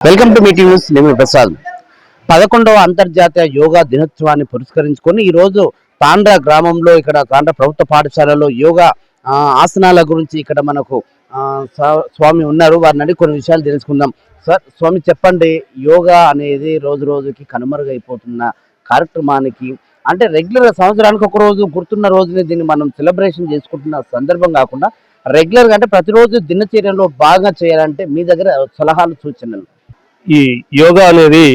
Welcome to meeting news నేను ప్రసాద్. పదకొండవ అంతర్జాతీయ యోగా దినోత్సవాన్ని పురస్కరించుకొని ఈరోజు రోజు తాండ్రా గ్రామంలో ఇక్కడ తాండ్రా ప్రభుత్వ పాఠశాలలో యోగా ఆసనాల గురించి ఇక్కడ మనకు స్వా- స్వామి ఉన్నారు. వారిని అడిగి కొన్ని విషయాలు తెలుసుకుందాం. సార్ స్వామి చెప్పండి యోగా అనేది రోజు రోజుకి కనుమరుగైపోతున్న కార్యక్రమానికి అంటే రెగ్యులర్గా సంవత్సరానికి ఒక రోజు గుర్తున్న రోజుని దీన్ని మనం సెలబ్రేషన్ చేసుకుంటున్న సందర్భం కాకుండా రెగ్యులర్గా అంటే ప్రతిరోజు దినచర్యలో బాగా చేయాలంటే మీ దగ్గర సలహాలు సూచనలు. ఈ యోగా అనేది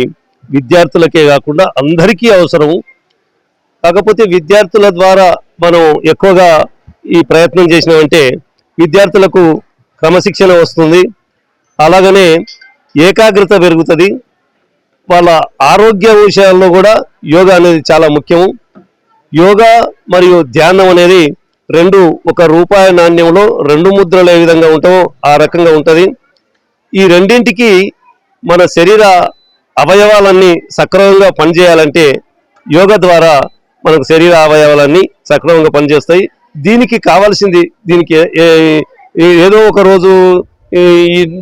విద్యార్థులకే కాకుండా అందరికీ అవసరము. కాకపోతే విద్యార్థుల ద్వారా మనం ఎక్కువగా ఈ ప్రయత్నం చేసినామంటే విద్యార్థులకు క్రమశిక్షణ వస్తుంది. అలాగనే ఏకాగ్రత పెరుగుతుంది. వాళ్ళ ఆరోగ్య విషయాల్లో కూడా యోగా అనేది చాలా ముఖ్యము. యోగా మరియు ధ్యానం అనేది రెండు ఒక రూపాయి నాణ్యంలో రెండు ముద్రలు ఏ విధంగా ఉంటామో ఆ రకంగా ఉంటుంది. ఈ రెండింటికి మన శరీర అవయవాలన్నీ సక్రమంగా పనిచేయాలంటే యోగా ద్వారా మనకు శరీర అవయవాలన్నీ సక్రమంగా పనిచేస్తాయి. దీనికి కావాల్సింది దీనికి ఏదో ఒక రోజు ఈ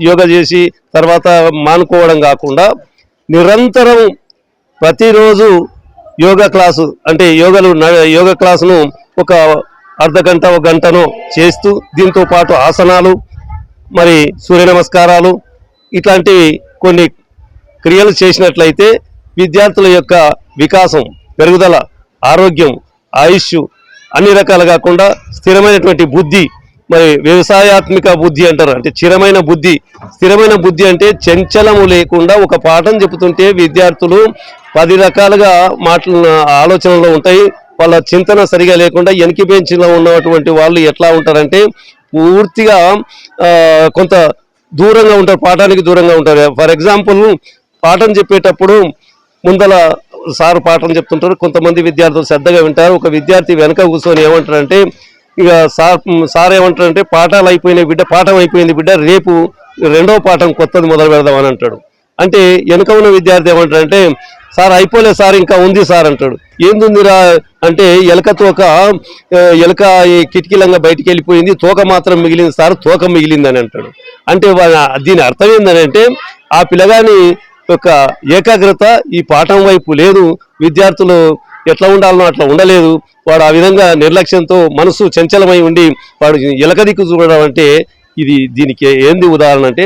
యోగా చేసి తర్వాత మానుకోవడం కాకుండా నిరంతరం ప్రతిరోజు యోగా క్లాసు అంటే యోగాలు యోగా క్లాసును ఒక అర్ధ గంట ఒక గంటను చేస్తూ దీంతో పాటు ఆసనాలు మరి సూర్య నమస్కారాలు ఇట్లాంటి కొన్ని క్రియలు చేసినట్లయితే విద్యార్థుల యొక్క వికాసం పెరుగుదల ఆరోగ్యం ఆయుష్ అన్ని రకాలు కాకుండా స్థిరమైనటువంటి బుద్ధి మరి వ్యవసాయాత్మిక బుద్ధి అంటారు. అంటే స్థిరమైన బుద్ధి. స్థిరమైన బుద్ధి అంటే చంచలము లేకుండా ఒక పాఠం చెబుతుంటే విద్యార్థులు పది రకాలుగా మాటలు ఆలోచనలో ఉంటాయి. వాళ్ళ చింతన సరిగా లేకుండా వెనకి బెంచ్లో ఉన్నటువంటి వాళ్ళు ఎట్లా ఉంటారంటే పూర్తిగా కొంత దూరంగా ఉంటారు పాఠానికి దూరంగా ఉంటారు. ఫర్ ఎగ్జాంపుల్ పాఠం చెప్పేటప్పుడు ముందల సార్ పాఠం చెప్తుంటారు కొంతమంది విద్యార్థులు శ్రద్ధగా వింటారు. ఒక విద్యార్థి వెనక కూర్చొని ఏమంటారంటే ఇక సార్ సార్ ఏమంటారంటే పాఠాలు అయిపోయినాయి బిడ్డ పాఠం అయిపోయింది బిడ్డ రేపు రెండవ పాఠం కొత్తది మొదలు పెడదామని అంటాడు. అంటే వెనక ఉన్న విద్యార్థి ఏమంటారంటే సార్ అయిపోలేదు సార్ ఇంకా ఉంది సార్ అంటాడు. ఏందుందిరా అంటే ఎలక తోక ఎలక ఈ కిటికీలంగా బయటికి వెళ్ళిపోయింది తోక మాత్రం మిగిలింది సార్ తోక మిగిలిందని అంటాడు. అంటే దీని అర్థం ఏంటంటే ఆ పిల్లగాని యొక్క ఏకాగ్రత ఈ పాఠం వైపు లేదు విద్యార్థులు ఎట్లా ఉండాలనో అట్లా ఉండలేదు వాడు ఆ విధంగా నిర్లక్ష్యంతో మనసు చంచలమై ఉండి వాడు ఎలక దిక్కు చూడడం అంటే ఇది దీనికి ఏంది ఉదాహరణ అంటే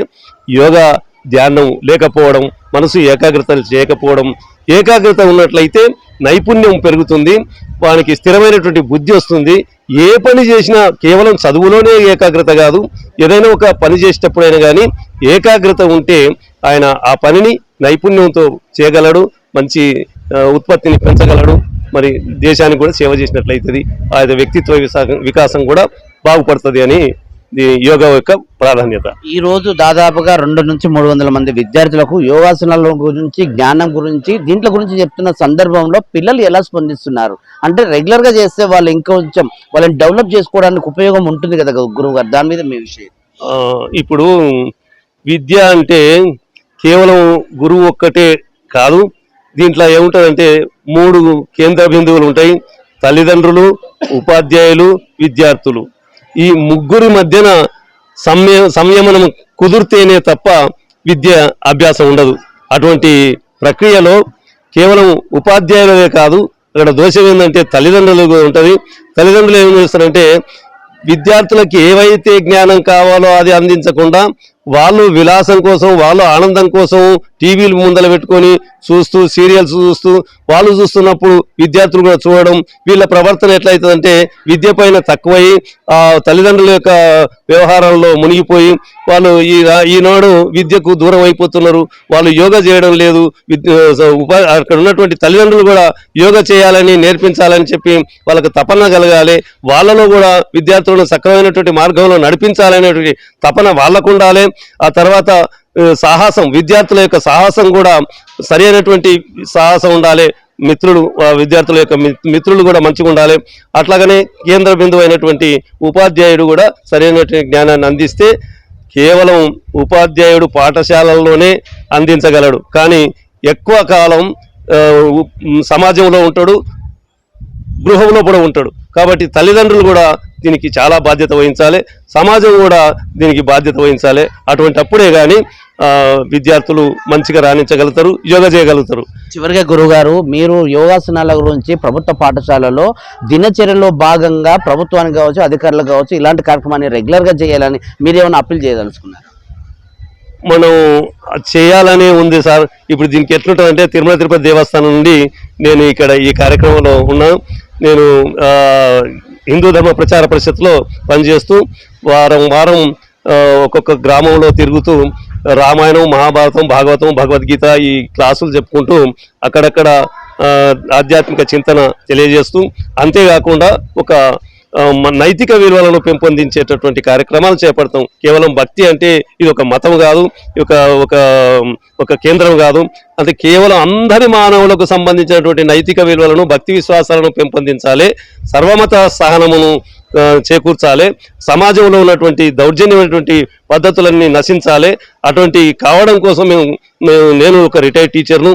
యోగా ధ్యానం లేకపోవడం మనసు ఏకాగ్రత చేయకపోవడం ఏకాగ్రత ఉన్నట్లయితే నైపుణ్యం పెరుగుతుంది వానికి స్థిరమైనటువంటి బుద్ధి వస్తుంది. ఏ పని చేసినా కేవలం చదువులోనే ఏకాగ్రత కాదు ఏదైనా ఒక పని చేసేటప్పుడైనా కానీ ఏకాగ్రత ఉంటే ఆయన ఆ పనిని నైపుణ్యంతో చేయగలడు మంచి ఉత్పత్తిని పెంచగలడు. మరి దేశానికి కూడా సేవ చేసినట్లయితుంది. ఆ యొక్క వ్యక్తిత్వ వికాసం కూడా బాగుపడుతుంది అని యోగా యొక్క ప్రాధాన్యత. ఈ రోజు దాదాపుగా రెండు నుంచి మూడు వందల మంది విద్యార్థులకు యోగాసనాల గురించి జ్ఞానం గురించి దీంట్లో గురించి చెప్తున్న సందర్భంలో పిల్లలు ఎలా స్పందిస్తున్నారు? అంటే రెగ్యులర్గా చేస్తే వాళ్ళు ఇంకొంచెం వాళ్ళని డెవలప్ చేసుకోవడానికి ఉపయోగం ఉంటుంది కదా గురువు గారు? దాని మీద మీ విషయం. ఇప్పుడు విద్య అంటే కేవలం గురువు ఒక్కటే కాదు దీంట్లో ఏముంటుందంటే మూడు కేంద్ర బిందువులు ఉంటాయి. తల్లిదండ్రులు ఉపాధ్యాయులు విద్యార్థులు. ఈ ముగ్గురి మధ్యన సంయ సంయమనం కుదిరితేనే తప్ప విద్య అభ్యాసం ఉండదు. అటువంటి ప్రక్రియలో కేవలం ఉపాధ్యాయులే కాదు ఇక్కడ దోషం ఏంటంటే తల్లిదండ్రులు ఉంటుంది. తల్లిదండ్రులు ఏం చేస్తారంటే విద్యార్థులకి ఏవైతే జ్ఞానం కావాలో అది అందించకుండా వాళ్ళు విలాసం కోసం వాళ్ళు ఆనందం కోసం టీవీలు ముందల పెట్టుకొని చూస్తూ సీరియల్స్ చూస్తూ వాళ్ళు చూస్తున్నప్పుడు విద్యార్థులు కూడా చూడడం వీళ్ళ ప్రవర్తన ఎట్లయితుందంటే విద్య పైన తక్కువై ఆ తల్లిదండ్రుల యొక్క వ్యవహారంలో మునిగిపోయి వాళ్ళు ఈ ఈనాడు విద్యకు దూరం అయిపోతున్నారు వాళ్ళు యోగా చేయడం లేదు విద్య ఉపా అక్కడ ఉన్నటువంటి తల్లిదండ్రులు కూడా యోగా చేయాలని నేర్పించాలని చెప్పి వాళ్ళకి తపన కలగాలి వాళ్ళలో కూడా విద్యార్థులను సక్రమైనటువంటి మార్గంలో నడిపించాలనేటువంటి తపన వాళ్ళకు ఉండాలి ఆ తర్వాత సాహసం విద్యార్థుల యొక్క సాహసం కూడా సరైనటువంటి సాహసం ఉండాలి. మిత్రులు విద్యార్థుల యొక్క మిత్రులు కూడా మంచిగా ఉండాలి. అట్లాగనే కేంద్ర బిందువు అయినటువంటి ఉపాధ్యాయుడు కూడా సరైనటువంటి జ్ఞానాన్ని అందిస్తే కేవలం ఉపాధ్యాయుడు పాఠశాలల్లోనే అందించగలడు. కానీ ఎక్కువ కాలం సమాజంలో ఉంటాడు. గృహంలో కూడా ఉంటాడు. కాబట్టి తల్లిదండ్రులు కూడా దీనికి చాలా బాధ్యత వహించాలి. సమాజం కూడా దీనికి బాధ్యత వహించాలి. అటువంటి అప్పుడే కానీ విద్యార్థులు మంచిగా రాణించగలుగుతారు యోగా చేయగలుగుతారు. చివరిగా గురుగారు మీరు యోగాసనాల గురించి ప్రభుత్వ పాఠశాలలో దినచర్యలో భాగంగా ప్రభుత్వానికి కావచ్చు అధికారులు కావచ్చు ఇలాంటి కార్యక్రమాన్ని రెగ్యులర్గా చేయాలని మీరు ఏమైనా అప్పీల్ చేయదలుచుకున్నారు? మనం చేయాలనే ఉంది సార్. ఇప్పుడు దీనికి ఎట్లుంటుందంటే తిరుమల తిరుపతి దేవస్థానం నుండి నేను ఇక్కడ ఈ కార్యక్రమంలో ఉన్నాను. నేను హిందూ ధర్మ ప్రచార పరిషత్లో పనిచేస్తూ వారం వారం ఒక్కొక్క గ్రామంలో తిరుగుతూ రామాయణం మహాభారతం భాగవతం భగవద్గీత ఈ క్లాసులు చెప్పుకుంటూ అక్కడక్కడ ఆధ్యాత్మిక చింతన తెలియజేస్తూ అంతేకాకుండా ఒక నైతిక విలువలను పెంపొందించేటటువంటి కార్యక్రమాలు చేపడతాం. కేవలం భక్తి అంటే ఇది ఒక మతం కాదు ఒక ఒక ఒక కేంద్రం కాదు. అంటే కేవలం అందరి మానవులకు సంబంధించినటువంటి నైతిక విలువలను భక్తి విశ్వాసాలను పెంపొందించాలి. సర్వమత సహనమును చేకూర్చాలి. సమాజంలో ఉన్నటువంటి దౌర్జన్యమైనటువంటి పద్ధతులన్నీ నశించాలి. అటువంటి కావడం కోసం మేము నేను ఒక రిటైర్డ్ టీచర్ను.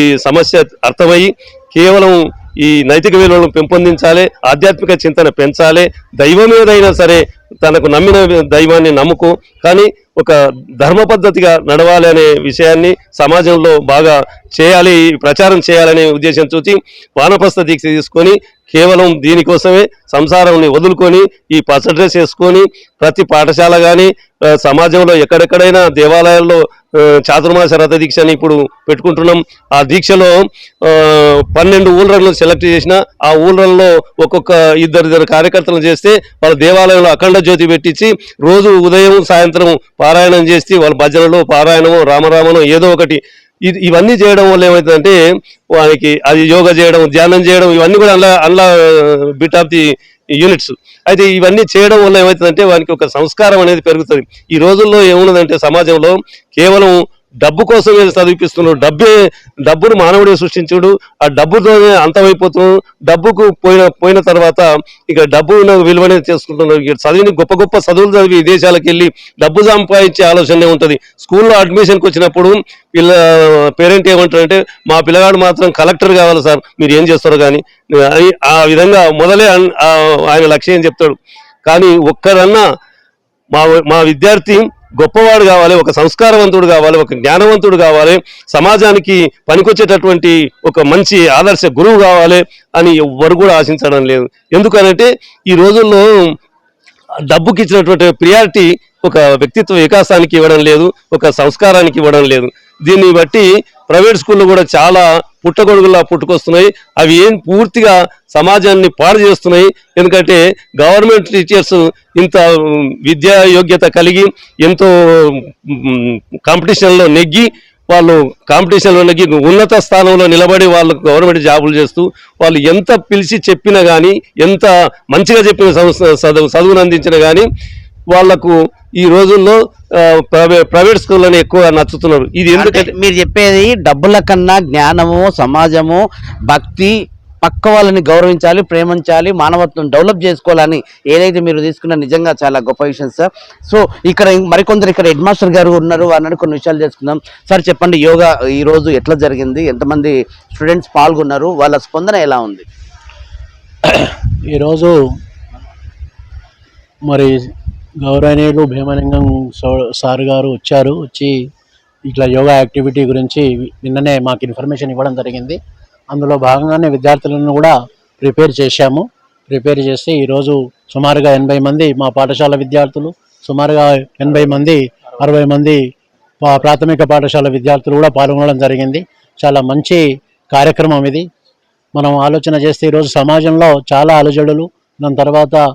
ఈ సమస్య అర్థమయ్యి కేవలం ఈ నైతిక విలువలను పెంపొందించాలి ఆధ్యాత్మిక చింతన పెంచాలి. దైవం ఏదైనా సరే తనకు నమ్మిన దైవాన్ని నమ్ముకు కానీ ఒక ధర్మ పద్ధతిగా నడవాలి అనే విషయాన్ని సమాజంలో బాగా చేయాలి ప్రచారం చేయాలనే ఉద్దేశం చూసి వానప్రస్థ దీక్ష తీసుకొని కేవలం దీనికోసమే సంసారాన్ని వదులుకొని ఈ పచ్చ డ్రెస్ వేసుకొని ప్రతి పాఠశాల కానీ సమాజంలో ఎక్కడెక్కడైనా దేవాలయాల్లో చాతుర్మాస రథ దీక్షని ఇప్పుడు పెట్టుకుంటున్నాం. ఆ దీక్షలో పన్నెండు ఊళ్ళను సెలెక్ట్ చేసిన ఆ ఊళ్ళల్లో ఒక్కొక్క ఇద్దరు ఇద్దరు కార్యకర్తలు చేస్తే వాళ్ళ దేవాలయంలో అఖండ జ్యోతి పెట్టించి రోజు ఉదయం సాయంత్రం పారాయణం చేసి వాళ్ళ భజనలో పారాయణమో రామరామనో ఏదో ఒకటి. ఇది ఇవన్నీ చేయడం వల్ల ఏమవుతుందంటే వానికి అది యోగా చేయడం ధ్యానం చేయడం ఇవన్నీ కూడా అలా అలా బిట్ ఆఫ్ ది యూనిట్స్ అయితే ఇవన్నీ చేయడం వల్ల ఏమవుతుందంటే వానికి ఒక సంస్కారం అనేది పెరుగుతుంది. ఈ రోజుల్లో ఏమున్నదంటే సమాజంలో కేవలం డబ్బు కోసం కోసమే చదివిపిస్తున్నాడు డబ్బే డబ్బును మానవుడే సృష్టించుడు. ఆ డబ్బుతోనే అంతమైపోతున్నాడు. డబ్బుకు పోయిన పోయిన తర్వాత ఇక డబ్బు విలువనే చేసుకుంటున్నాడు. ఇక్కడ చదివిన గొప్ప గొప్ప చదువులు చదివి విదేశాలకు వెళ్ళి డబ్బు సంపాదించే ఆలోచనే ఉంటుంది. స్కూల్లో అడ్మిషన్కి వచ్చినప్పుడు పిల్ల పేరెంట్ ఏమంటారంటే మా పిల్లగాడు మాత్రం కలెక్టర్ కావాలి సార్. మీరు ఏం చేస్తారు కానీ. ఆ విధంగా మొదలే ఆయన లక్ష్యం చెప్తాడు. కానీ ఒక్కరన్నా మా మా విద్యార్థి గొప్పవాడు కావాలి ఒక సంస్కారవంతుడు కావాలి ఒక జ్ఞానవంతుడు కావాలి సమాజానికి పనికొచ్చేటటువంటి ఒక మంచి ఆదర్శ గురువు కావాలి అని ఎవ్వరు కూడా ఆశించడం లేదు. ఎందుకనంటే ఈ రోజుల్లో డబ్బుకి ఇచ్చినటువంటి ప్రియారిటీ ఒక వ్యక్తిత్వ వికాసానికి ఇవ్వడం లేదు ఒక సంస్కారానికి ఇవ్వడం లేదు. దీన్ని బట్టి ప్రైవేట్ స్కూళ్ళు కూడా చాలా పుట్టగొడుగులా పుట్టుకొస్తున్నాయి. అవి ఏం పూర్తిగా సమాజాన్ని పాడు చేస్తున్నాయి. ఎందుకంటే గవర్నమెంట్ టీచర్స్ ఇంత విద్యా యోగ్యత కలిగి ఎంతో కాంపిటీషన్లో నెగ్గి వాళ్ళు కాంపిటీషన్లో నెగ్గి ఉన్నత స్థానంలో నిలబడి వాళ్ళు గవర్నమెంట్ జాబులు చేస్తూ వాళ్ళు ఎంత పిలిచి చెప్పినా కానీ ఎంత మంచిగా చెప్పిన చదువు చదువును అందించినా కానీ వాళ్ళకు ఈ రోజుల్లో ప్రైవేట్ స్కూళ్ళని ఎక్కువ నచ్చుతున్నారు. ఇది ఎందుకంటే మీరు చెప్పేది డబ్బుల కన్నా జ్ఞానము సమాజము భక్తి పక్క వాళ్ళని గౌరవించాలి ప్రేమించాలి మానవత్వం డెవలప్ చేసుకోవాలని ఏదైతే మీరు తీసుకున్న నిజంగా చాలా గొప్ప విషయం సార్. సో ఇక్కడ మరికొందరు ఇక్కడ హెడ్ మాస్టర్ గారు ఉన్నారు వారిని కొన్ని విషయాలు చేసుకుందాం సార్ చెప్పండి యోగా ఈ రోజు ఎట్లా జరిగింది? ఎంతమంది స్టూడెంట్స్ పాల్గొన్నారు? వాళ్ళ స్పందన ఎలా ఉంది? ఈరోజు మరి గౌరవనీయులు భీమలింగం సో- సార్ గారు వచ్చారు వచ్చి ఇట్లా యోగా యాక్టివిటీ గురించి నిన్ననే మాకు ఇన్ఫర్మేషన్ ఇవ్వడం జరిగింది. అందులో భాగంగానే విద్యార్థులను కూడా ప్రిపేర్ చేశాము. ప్రిపేర్ చేసి ఈరోజు సుమారుగా ఎనభై మంది మా పాఠశాల విద్యార్థులు సుమారుగా ఎనభై మంది అరవై మంది పా- ప్రాథమిక పాఠశాల విద్యార్థులు కూడా పాల్గొనడం జరిగింది. చాలా మంచి కార్యక్రమం ఇది. మనం ఆలోచన చేస్తే ఈరోజు సమాజంలో చాలా అలజడులు దాని తర్వాత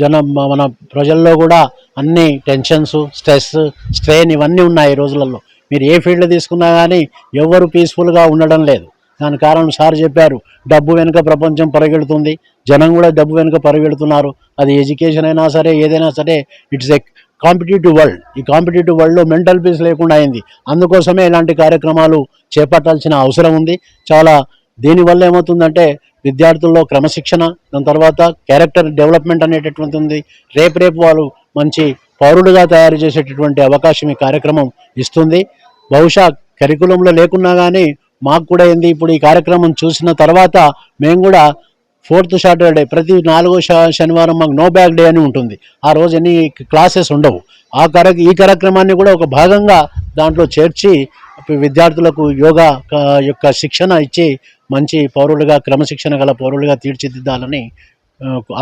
జనం మన ప్రజల్లో కూడా అన్ని టెన్షన్స్ స్ట్రెస్ స్ట్రెయిన్ ఇవన్నీ ఉన్నాయి ఈ రోజులలో. మీరు ఏ ఫీల్డ్ తీసుకున్నా కానీ ఎవరు పీస్ఫుల్గా ఉండడం లేదు. దాని కారణం సార్ చెప్పారు డబ్బు వెనుక ప్రపంచం పరిగెడుతుంది. జనం కూడా డబ్బు వెనుక పరిగెడుతున్నారు. అది ఎడ్యుకేషన్ అయినా సరే ఏదైనా సరే ఇట్స్ ఎ కాంపిటేటివ్ వరల్డ్. ఈ కాంపిటేటివ్ వరల్డ్లో మెంటల్ పీస్ లేకుండా అయింది. అందుకోసమే ఇలాంటి కార్యక్రమాలు చేపట్టాల్సిన అవసరం ఉంది. చాలా దీనివల్ల ఏమవుతుందంటే విద్యార్థుల్లో క్రమశిక్షణ దాని తర్వాత క్యారెక్టర్ డెవలప్మెంట్ అనేటటువంటి ఉంది. రేపు రేపు వాళ్ళు మంచి పౌరుడుగా తయారు చేసేటటువంటి అవకాశం ఈ కార్యక్రమం ఇస్తుంది. బహుశా కరికులంలో లేకున్నా కానీ మాకు కూడా ఏంది ఇప్పుడు ఈ కార్యక్రమం చూసిన తర్వాత మేము కూడా ఫోర్త్ సాటర్డే ప్రతి నాలుగో శనివారం మాకు నో బ్యాగ్ డే అని ఉంటుంది. ఆ రోజు ఎన్ని క్లాసెస్ ఉండవు. ఆ కార్య ఈ కార్యక్రమాన్ని కూడా ఒక భాగంగా దాంట్లో చేర్చి విద్యార్థులకు యోగా యొక్క శిక్షణ ఇచ్చి మంచి పౌరులుగా క్రమశిక్షణ గల పౌరులుగా తీర్చిదిద్దాలని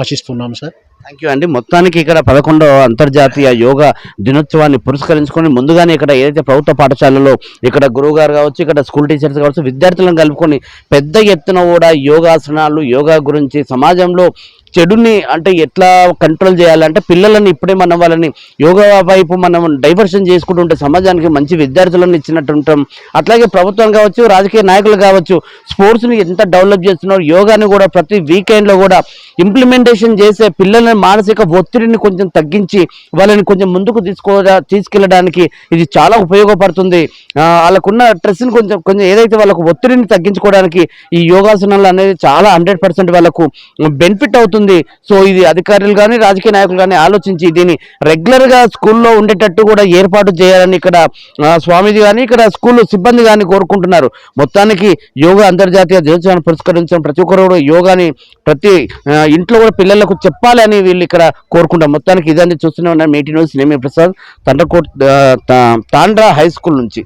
ఆశిస్తున్నాం సార్. థ్యాంక్ యూ అండి. మొత్తానికి ఇక్కడ పదకొండవ అంతర్జాతీయ యోగా దినోత్సవాన్ని పురస్కరించుకొని ముందుగానే ఇక్కడ ఏదైతే ప్రభుత్వ పాఠశాలలో ఇక్కడ గురువు గారు కావచ్చు ఇక్కడ స్కూల్ టీచర్స్ కావచ్చు విద్యార్థులను కలుపుకొని పెద్ద ఎత్తున కూడా యోగాసనాలు యోగా గురించి సమాజంలో చెడుని అంటే ఎట్లా కంట్రోల్ చేయాలంటే పిల్లలని ఇప్పుడే మనం వాళ్ళని యోగా వైపు మనం డైవర్షన్ చేసుకుంటుంటే సమాజానికి మంచి విద్యార్థులను ఇచ్చినట్టు ఉంటాం అట్లాగే ప్రభుత్వం కావచ్చు రాజకీయ నాయకులు కావచ్చు స్పోర్ట్స్ని ఎంత డెవలప్ చేస్తున్నారు యోగాని కూడా ప్రతి వీకెండ్లో కూడా ఇంప్లిమెంటేషన్ చేసే పిల్లల మానసిక ఒత్తిడిని కొంచెం తగ్గించి వాళ్ళని కొంచెం ముందుకు తీసుకో తీసుకెళ్ళడానికి ఇది చాలా ఉపయోగపడుతుంది. వాళ్ళకున్న స్ట్రెస్ని కొంచెం కొంచెం ఏదైతే వాళ్ళకు ఒత్తిడిని తగ్గించుకోవడానికి ఈ యోగాసనాలు అనేది చాలా హండ్రెడ్ పర్సెంట్ వాళ్ళకు బెనిఫిట్ అవుతుంది. సో ఇది అధికారులు కానీ రాజకీయ నాయకులు కానీ ఆలోచించి దీన్ని రెగ్యులర్గా స్కూల్లో ఉండేటట్టు కూడా ఏర్పాటు చేయాలని ఇక్కడ స్వామీజీ కానీ ఇక్కడ స్కూల్ సిబ్బంది కానీ కోరుకుంటున్నారు. మొత్తానికి యోగా అంతర్జాతీయ దినోత్సవాన్ని పురస్కరించిన ప్రతి ఒక్కరు కూడా యోగాని ప్రతి ఇంట్లో కూడా పిల్లలకు చెప్పాలి అని వీళ్ళు ఇక్కడ కోరుకుంటారు. మొత్తానికి ఇదంతా చూస్తూనే ఉన్నారు మేటి న్యూస్ నేమే ప్రసాద్ తండ్రకోట్ తాండ్రా హై స్కూల్ నుంచి.